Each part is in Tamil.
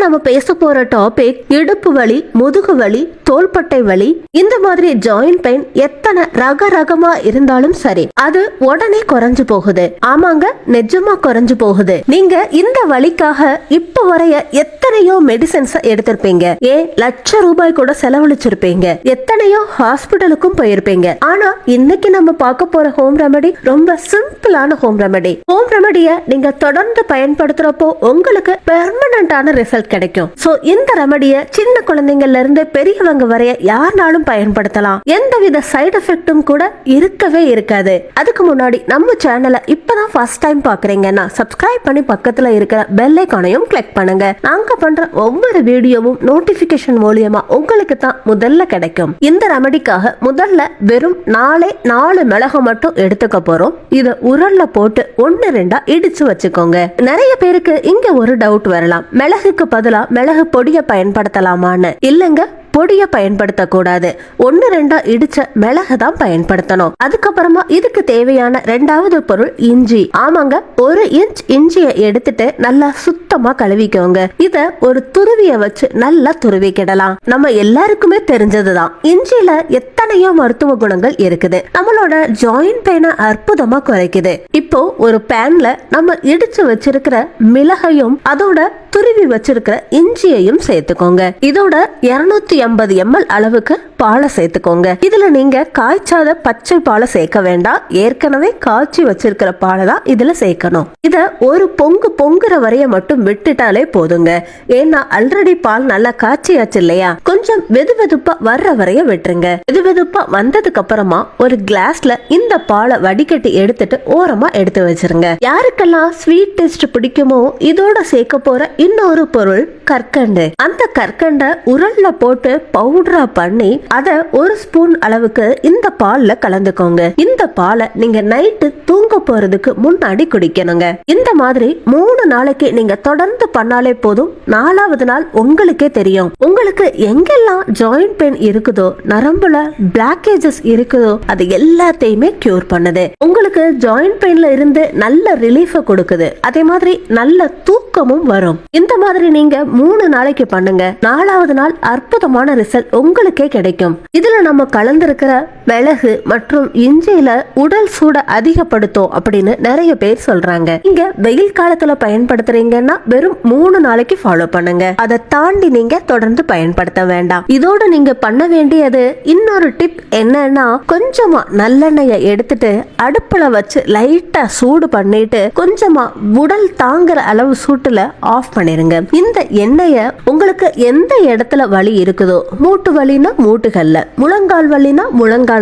நம்ம பேச போற டாபிக் இடுப்பு வலி முதுகு வலி தோள்பட்டை வலி இந்த மாதிரி ஜாயிண்ட் பெயின் எத்தனை ரக ரகமா இருந்தாலும் சரி அது உடனே குறைஞ்சு போகுது. ஆமாங்க நிஜமா குறைஞ்சு போகுது. நீங்க இந்த வலிக்காக இப்ப வரைய எத்தனையோ மெடிசன்ஸ் எடுத்திருப்பீங்க. ஏன் லட்ச ரூபாய் கூட செலவழிச்சிருப்பீங்க. எத்தனையோ ஹாஸ்பிட்டலுக்கும் போயிருப்பீங்க. ஆனா இன்னைக்கு நம்ம பார்க்க போற ஹோம் ரெமெடி ரொம்ப சிம்பிளான ஹோம் ரெமெடி ஹோம் ரெமெடிய நீங்க தொடர்ந்து பயன்படுத்துறப்போ உங்களுக்கு பெர்மனண்டான ரிசல்ட் கிடைக்கும். சோ இந்த ரெமடிய சின்ன குழந்தைங்கள்ல இருந்து பெரியவங்க வரைய யாருனாலும் பயன்படுத்தலாம். எந்தவித சைடு எஃபெக்ட்டும் கூட இருக்கவே இருக்காது. அதுக்கு முன்னாடி நம்ம சேனலை இப்பதான் ஃபர்ஸ்ட் டைம் பாக்குறீங்கன்னா சப்ஸ்கிரைப் பண்ணி பக்கத்துல இருக்கிற பெல் ஐக்கானையும் கிளிக் பண்ணுங்க. நாங்க பண்ற ஒவ்வொரு வீடியோவும் நோட்டிபிகேஷன் மூலியமா உங்களுக்கு தான் முதல்ல கிடைக்கும். இந்த ரெமடிக்காக முதல்ல வெறும் நாலே நாலு மிளகு மட்டும் எடுத்துக்க போறோம். இத உரல்ல போட்டு ஒன்னு ரெண்டா இடிச்சு வச்சுக்கோங்க. நிறைய பேருக்கு இங்க ஒரு டவுட் வரலாம். மிளகுக்கு பதிலா மிளகு பொடியை பயன்படுத்தலாமான்னு. இல்லைங்க பொடியை பயன்படுத்த கூடாது ஒன்னு ரெண்டா இடிச்ச மிளகு தான் பயன்படுத்தணும். அதுக்கப்புறமா இதுக்கு தேவையான ரெண்டாவது பொருள் இஞ்சி. ஆமாங்க ஒரு இன்ச் இஞ்சியை எடுத்துட்டு நல்லா சுத்தமா கழுவிக்கோங்க. இத ஒரு துருவிய வச்சு நல்லா துருவிக்கிடலாம். நம்ம எல்லாருக்குமே தெரிஞ்சதுதான். இஞ்சியில எத்தனையோ மருத்துவ குணங்கள் இருக்குது. நம்மளோட ஜாயிண்ட் பெயினை அற்புதமா குறைக்குது. இப்போ ஒரு பேன்ல நம்ம இடிச்சு வச்சிருக்கிற மிளகையும் அதோட துருவி வச்சிருக்கிற இஞ்சியையும் சேர்த்துக்கோங்க. இதோட இருநூத்தி ஐம்பது எம்எல் அளவுக்கு பாலை சேர்த்துக்கோங்க. இதுல நீங்க காய்ச்சாத பச்சை பாலை சேர்க்க வேண்டாம். ஏற்கனவே காய்ச்சி வச்சிருக்கிற பாலை தான் இதுல சேர்க்கணும். இத ஒரு பொங்கு பொங்குற வரைய மட்டும் விட்டுட்டாலே போதுங்க. ஏன்னா ஆல்ரெடி பால் நல்லா காய்ச்சியாச்சு இல்லையா? கொஞ்சம் வெது வெதுப்பா வர்ற வரைய விட்டுருங்க. வெது வெதுப்பா வந்ததுக்கு அப்புறமா ஒரு கிளாஸ்ல இந்த பாலை வடிகட்டி எடுத்துட்டு ஓரமா எடுத்து வச்சிருங்க. யாருக்கெல்லாம் ஸ்வீட் டேஸ்ட் பிடிக்குமோ இதோட சேர்க்க போற இன்னொரு பொருள் கற்கண்டு. அந்த கற்கண்டை உரல்ல போட்டு பவுடரா பண்ணி அத ஒரு ஸ்பூன் அளவுக்கு இந்த பால்ல கலந்துக்கோங்க. இந்த பாலை நீங்க நைட்டு தூங்க போறதுக்கு முன்னாடி குடிக்கணுங்க. இந்த மாதிரி மூணு நாளைக்கு நீங்க தொடர்ந்து பண்ணாலே போதும். நாலாவது நாள் உங்களுக்கே தெரியும். உங்களுக்கு எங்க எங்கெல்லாம் ஜாயிண்ட் பெயின் இருக்குதோ நரம்புல பிளாக்கேஜஸ் இருக்குதோ அது எல்லாத்தையுமே கியூர் பண்ணுது. உங்களுக்கு ஜாயிண்ட் பெயின்ல இருந்து நல்ல ரிலீஃப கொடுக்குது. அதே மாதிரி நல்ல தூக்கமும் வரும். இந்த மாதிரி நீங்க மூணு நாளைக்கு பண்ணுங்க. நாலாவது நாள் அற்புதமான ரிசல்ட் உங்களுக்கே கிடைக்கும். இதுல நம்ம கலந்திருக்கிற மிளகு மற்றும் இஞ்சியில உடல் சூட அதிகப்படுத்தும் அப்படின்னு நிறைய பேர் சொல்றாங்க. நீங்க வெயில் காலத்துல பயன்படுத்துறீங்கன்னா வெறும் மூணு நாளைக்கு ஃபாலோ பண்ணுங்க. அதை தாண்டி நீங்க தொடர்ந்து பயன்படுத்த வேண்டாம். இதோட நீங்க பண்ண வேண்டியது இன்னொரு டிப் என்னன்னா கொஞ்சமா நல்லெண்ணெயை எடுத்துட்டு அடுப்புல வச்சு லைட்டா சூடு பண்ணிட்டு கொஞ்சமா உடல் தாங்குற அளவு சூட்டுல ஆஃப் பண்ணிருங்க. இந்த எண்ணெய உங்களுக்கு எந்த இடத்துல வலி இருக்குதோ மூட்டு வலினா மூட்டுகள்ல முழங்கால் வலினா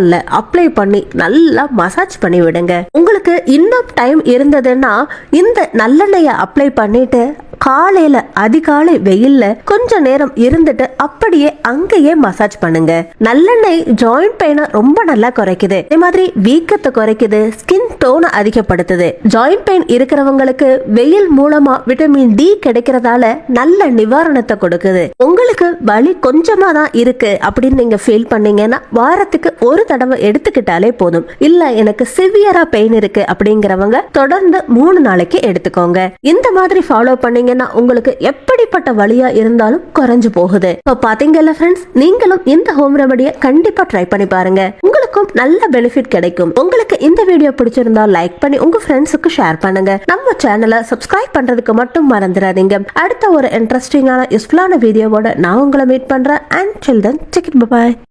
முழங்கால்ல அப்ளை பண்ணி நல்லா மசாஜ் பண்ணி விடுங்க உங்களுக்கு இன்னும் டைம் இருந்ததுன்னா இந்த நல்லெண்ணெயை அப்ளை பண்ணிட்டு காலையில அதிகாலை வெயில்ல கொஞ்ச நேரம் இருந்துட்டு அப்படியே அங்கேயே மசாஜ் பண்ணுங்க. நல்லெண்ணெய் ஜாயிண்ட் பெயினை ரொம்ப நல்லா குறைக்குது. அதே மாதிரி வீக்கத்தை குறைக்குது ஸ்கின் டோனை அதிகப்படுத்துது. ஜாயிண்ட் பெயின் இருக்கிறவங்களுக்கு வெயில் மூலமா விட்டமின் டி கிடைக்கிறதால நல்ல நிவாரணத்தை கொடுக்குது. உங்களுக்கு வலி கொஞ்சமா தான் இருக்கு அப்படின்னு நீங்க ஃபீல் பண்ணீங்கன்னா வாரத்துக்கு ஒரு தடவை எடுத்துக்கிட்டாலே போதும். இல்ல எனக்கு சிவியரா பெயின் இருக்கு அப்படிங்கிறவங்க தொடர்ந்து மூணு நாளைக்கு எடுத்துக்கோங்க. இந்த மாதிரி ஃபாலோ பண்ணீங்க பண்ணீங்கன்னா உங்களுக்கு எப்படிப்பட்ட வழியா இருந்தாலும் குறைஞ்சு போகுது. இப்போ பாத்தீங்கல்ல ஃப்ரெண்ட்ஸ் நீங்களும் இந்த ஹோம் ரெமடியை கண்டிப்பா ட்ரை பண்ணி பாருங்க. உங்களுக்கும் நல்ல பெனிஃபிட் கிடைக்கும். உங்களுக்கு இந்த வீடியோ பிடிச்சிருந்தா லைக் பண்ணி உங்க ஃப்ரெண்ட்ஸுக்கு ஷேர் பண்ணுங்க. நம்ம சேனலை சப்ஸ்கிரைப் பண்றதுக்கு மட்டும் மறந்துடாதீங்க. அடுத்த ஒரு இன்ட்ரெஸ்டிங்கான யூஸ்ஃபுல்லான வீடியோவோட நான் உங்களை மீட் பண்றேன். And children ticket bye